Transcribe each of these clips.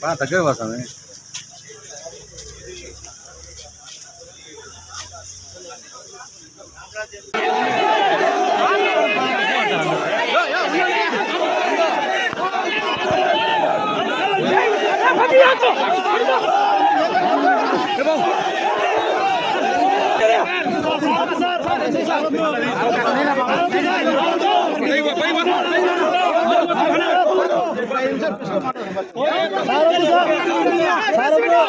బాగా తగ్గదు వాసమే బా దగ్గర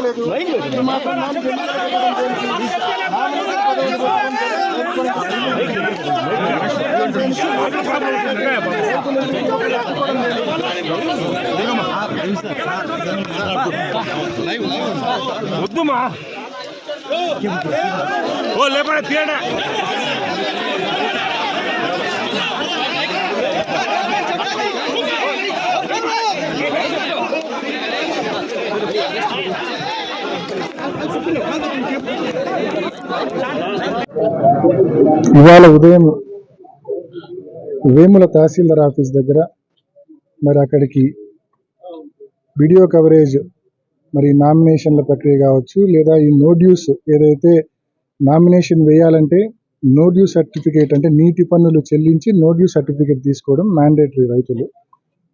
పోతామే వద్దుమా? ఓ లేపడా తీయడా? ఇవాళ ఉదయం వేముల తహసీల్దార్ ఆఫీస్ దగ్గర మరి అక్కడికి వీడియో కవరేజ్ మరి నామినేషన్ల ప్రక్రియ కావచ్చు లేదా ఈ నోడ్యూస్ ఏదైతే నామినేషన్ వేయాలంటే నోడ్యూ సర్టిఫికేట్ అంటే నీటి పన్నులు చెల్లించి నోడ్యూ సర్టిఫికేట్ తీసుకోవడం మ్యాండేటరీ రైతులు.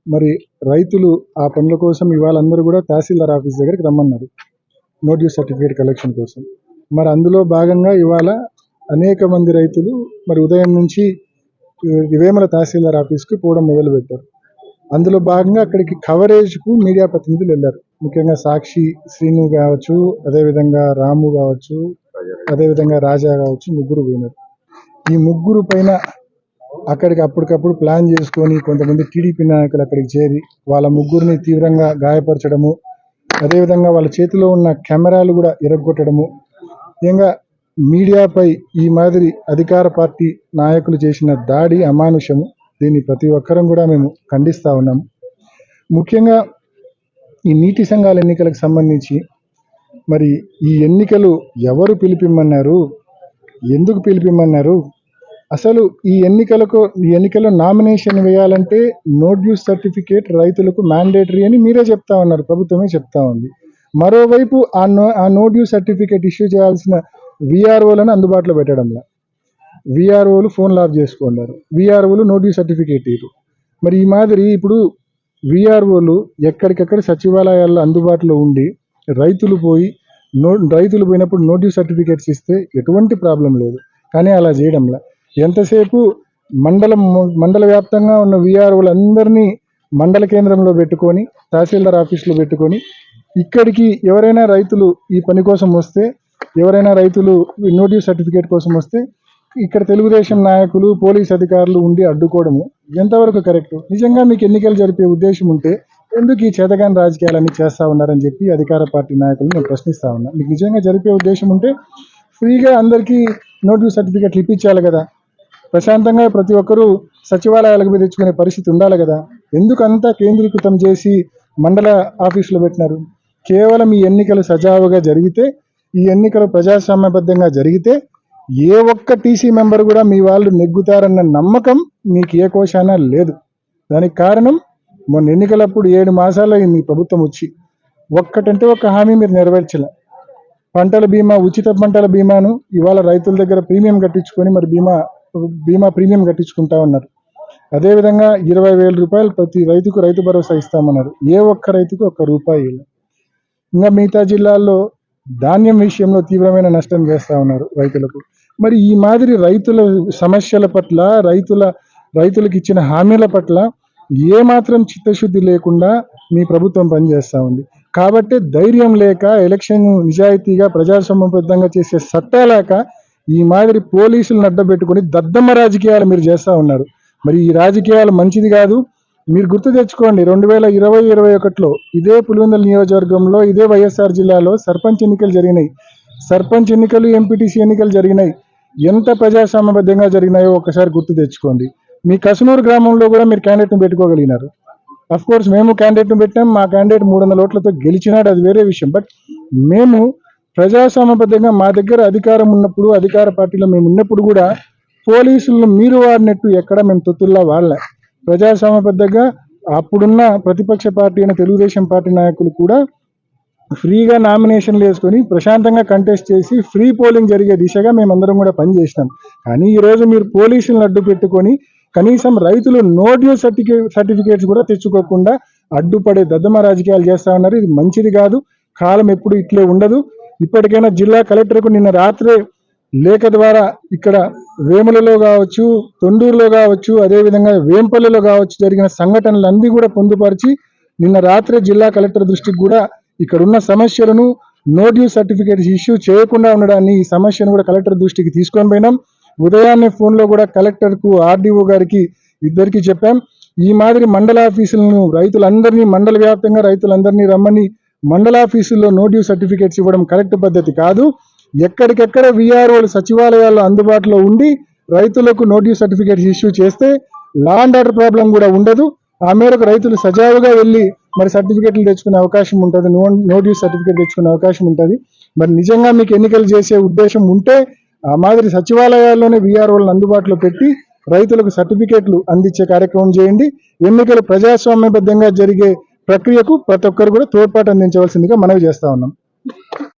మరి రైతులు ఆ పనుల కోసం ఇవాళ అందరూ కూడా తహసీల్దార్ ఆఫీస్ దగ్గరికి రమ్మన్నారు. నో డ్యూ సర్టిఫికేట్ కలెక్షన్ కోసం. మరి అందులో భాగంగా ఇవాళ అనేక మంది రైతులు మరి ఉదయం నుంచి వేమల తహసీల్దార్ ఆఫీస్కి పోవడం మొదలుపెట్టారు. అందులో భాగంగా అక్కడికి కవరేజ్కు మీడియా ప్రతినిధులు వెళ్ళారు. ముఖ్యంగా సాక్షి శ్రీను కావచ్చు అదేవిధంగా రాము కావచ్చు అదేవిధంగా రాజా కావచ్చు ముగ్గురు పోయినారు. ఈ ముగ్గురు పైన అక్కడికి అప్పటికప్పుడు ప్లాన్ చేసుకొని కొంతమంది టీడీపీ నాయకులు అక్కడికి చేరి వాళ్ళ ముగ్గురిని తీవ్రంగా గాయపరచడము అదేవిధంగా వాళ్ళ చేతిలో ఉన్న కెమెరాలు కూడా ఇరగొట్టడము. ముఖ్యంగా మీడియాపై ఈ మాదిరి అధికార పార్టీ నాయకులు చేసిన దాడి అమానుషము. దీన్ని ప్రతి ఒక్కరం కూడా మేము ఖండిస్తూ ఉన్నాము. ముఖ్యంగా ఈ నీటి సంఘాల ఎన్నికలకు సంబంధించి మరి ఈ ఎన్నికలు ఎవరు పిలిపిమ్మన్నారు? ఎందుకు పిలిపిమ్మన్నారు? అసలు ఈ ఎన్నికలకు ఈ ఎన్నికల్లో నామినేషన్ వేయాలంటే నో డ్యూస్ సర్టిఫికేట్ రైతులకు మ్యాండేటరీ అని మీరే చెప్తా ఉన్నారు ప్రభుత్వమే చెప్తా ఉంది. మరోవైపు ఆ నో ఆ నో డ్యూ సర్టిఫికేట్ ఇష్యూ చేయాల్సిన విఆర్ఓలను అందుబాటులో పెట్టడంలా విఆర్ఓలు ఫోన్లు ఆఫ్ చేసుకున్నారు విఆర్ఓలు నో డ్యూ సర్టిఫికేట్ ఇరు. మరి ఈ మాదిరి ఇప్పుడు విఆర్ఓలు ఎక్కడికెక్కడ సచివాలయాల్లో అందుబాటులో ఉండి రైతులు పోయి నో రైతులు పోయినప్పుడు నో డ్యూ సర్టిఫికేట్స్ ఇస్తే ఎటువంటి ప్రాబ్లం లేదు. కానీ అలా చేయడంలా ఎంతసేపు మండలం మండల వ్యాప్తంగా ఉన్న విఆర్ఓలందరినీ మండల కేంద్రంలో పెట్టుకొని తహసీల్దార్ ఆఫీస్లో పెట్టుకొని ఇక్కడికి ఎవరైనా రైతులు ఈ పని కోసం వస్తే ఎవరైనా రైతులు నోటీస్ సర్టిఫికేట్ కోసం వస్తే ఇక్కడ తెలుగుదేశం నాయకులు పోలీస్ అధికారులు ఉండి అడ్డుకోవడము ఎంతవరకు కరెక్ట్? నిజంగా మీకు ఎన్నికలు జరిపే ఉద్దేశం ఉంటే ఎందుకు ఈ చేతగాని రాజకీయాలన్నీ చేస్తా ఉన్నారని చెప్పి అధికార పార్టీ నాయకులు నేను ప్రశ్నిస్తా ఉన్నా. మీకు నిజంగా జరిపే ఉద్దేశం ఉంటే ఫ్రీగా అందరికీ నోటీస్ సర్టిఫికేట్లు ఇప్పించాలి కదా. ప్రశాంతంగా ప్రతి ఒక్కరూ సచివాలయాలకు పోయి తెచ్చుకునే పరిస్థితి ఉండాలి కదా. ఎందుకంతా కేంద్రీకృతం చేసి మండల ఆఫీసులో పెట్టినారు? కేవలం ఈ ఎన్నికలు సజావుగా జరిగితే ఈ ఎన్నికలు ప్రజాస్వామ్యబద్ధంగా జరిగితే ఏ ఒక్క టీసీ మెంబర్ కూడా మీ వాళ్ళు నెగ్గుతారన్న నమ్మకం మీకు ఏ కోశాన లేదు. దానికి కారణం మొన్న ఎన్నికలప్పుడు ఏడు మాసాలు మీ ప్రభుత్వం వచ్చి ఒక్కటంటే ఒక్క హామీ మీరు నెరవేర్చలే. పంటల బీమా ఉచిత పంటల బీమాను ఇవాళ రైతుల దగ్గర ప్రీమియం కట్టించుకొని మరి బీమా బీమా ప్రీమియం కట్టించుకుంటా ఉన్నారు. అదేవిధంగా ఇరవై వేల రూపాయలు ప్రతి రైతుకు రైతు భరోసా ఇస్తామన్నారు. ఏ ఒక్క రైతుకు ఒక్క రూపాయి ఇంకా మిగతా జిల్లాల్లో ధాన్యం విషయంలో తీవ్రమైన నష్టం చేస్తా ఉన్నారు రైతులకు. మరి ఈ మాదిరి రైతుల సమస్యల పట్ల రైతుల రైతులకు ఇచ్చిన హామీల పట్ల ఏమాత్రం చిత్తశుద్ధి లేకుండా మీ ప్రభుత్వం పనిచేస్తూ ఉంది. కాబట్టి ధైర్యం లేక ఎలక్షన్ నిజాయితీగా ప్రజాస్వామ్యబద్ధంగా చేసే సత్తా లేక ఈ మాదిరి పోలీసులను అడ్డబెట్టుకొని దద్దమ్మ రాజకీయాలు మీరు చేస్తా ఉన్నారు. మరి ఈ రాజకీయాలు మంచిది కాదు. మీరు గుర్తు తెచ్చుకోండి రెండు వేల ఇరవై ఇరవై ఒకటిలో ఇదే పులివెందుల నియోజకవర్గంలో ఇదే వైఎస్ఆర్ జిల్లాలో సర్పంచ్ ఎన్నికలు జరిగినాయి. సర్పంచ్ ఎన్నికలు ఎంపీటీసీ ఎన్నికలు జరిగినాయి. ఎంత ప్రజాస్వామ్యబద్ధంగా జరిగినాయో ఒకసారి గుర్తు తెచ్చుకోండి. మీ కసునూరు గ్రామంలో కూడా మీరు క్యాండిడేట్ను పెట్టుకోగలిగినారు. అఫ్ కోర్స్ మేము క్యాండిడేట్ను పెట్టాం. మా క్యాండిడేట్ మూడు వందల ఓట్లతో గెలిచినాడు అది వేరే విషయం. బట్ మేము ప్రజాస్వామ్యబద్ధంగా మా దగ్గర అధికారం ఉన్నప్పుడు అధికార పార్టీలో మేము ఉన్నప్పుడు కూడా పోలీసులను మీరు వాడినట్టు ఎక్కడ మేము తొత్తుల్లా వాళ్ళ. ప్రజాస్వామ్యబద్ధంగా అప్పుడున్న ప్రతిపక్ష పార్టీ అయిన తెలుగుదేశం పార్టీ నాయకులు కూడా ఫ్రీగా నామినేషన్లు వేసుకొని ప్రశాంతంగా కంటెస్ట్ చేసి ఫ్రీ పోలింగ్ జరిగే దిశగా మేమందరం కూడా పనిచేసినాం. కానీ ఈరోజు మీరు పోలీసులను అడ్డు పెట్టుకొని కనీసం రైతులు నో డ్యూ సర్టిఫికేట్ సర్టిఫికేట్స్ కూడా తెచ్చుకోకుండా అడ్డుపడే దద్దమ రాజకీయాలు చేస్తా ఉన్నారు. ఇది మంచిది కాదు. కాలం ఎప్పుడు ఇట్లే ఉండదు. ఇప్పటికైనా జిల్లా కలెక్టర్కు నిన్న రాత్రే లేఖ ద్వారా ఇక్కడ వేములలో కావచ్చు తొండూరులో కావచ్చు అదేవిధంగా వేంపల్లిలో కావచ్చు జరిగిన సంఘటనలన్నీ కూడా పొందుపరిచి నిన్న రాత్రే జిల్లా కలెక్టర్ దృష్టికి కూడా ఇక్కడున్న సమస్యలను నో డ్యూ ఇష్యూ చేయకుండా ఉండడాన్ని ఈ సమస్యను కూడా కలెక్టర్ దృష్టికి తీసుకొని పోయినాం. ఉదయాన్నే ఫోన్లో కూడా కలెక్టర్కు ఆర్డీఓ గారికి ఇద్దరికి చెప్పాం. ఈ మాదిరి మండల ఆఫీసులను రైతులందరినీ మండల వ్యాప్తంగా రైతులందరినీ రమ్మని మండలాఫీసుల్లో ఆఫీసుల్లో సర్టిఫికేట్స్ ఇవ్వడం కరెక్ట్ పద్ధతి కాదు. ఎక్కడికెక్కడ విఆర్ఓలు సచివాలయాల్లో అందుబాటులో ఉండి రైతులకు నో సర్టిఫికేట్స్ ఇష్యూ చేస్తే లాండ్ ఆర్డర్ ప్రాబ్లం కూడా ఉండదు. ఆ మేరకు రైతులు సజావుగా వెళ్ళి మరి సర్టిఫికేట్లు తెచ్చుకునే అవకాశం ఉంటుంది. నో నో సర్టిఫికేట్ తెచ్చుకునే అవకాశం ఉంటుంది. మరి నిజంగా మీకు ఎన్నికలు చేసే ఉద్దేశం ఉంటే ఆ మాదిరి సచివాలయాల్లోనే విఆర్ఓలను అందుబాటులో పెట్టి రైతులకు సర్టిఫికేట్లు అందించే కార్యక్రమం చేయండి. ఎన్నికలు ప్రజాస్వామ్యబద్ధంగా జరిగే ప్రక్రియకు ప్రతి ఒక్కరు కూడా తోడ్పాటు అందించవలసిందిగా మనవి చేస్తా ఉన్నాం.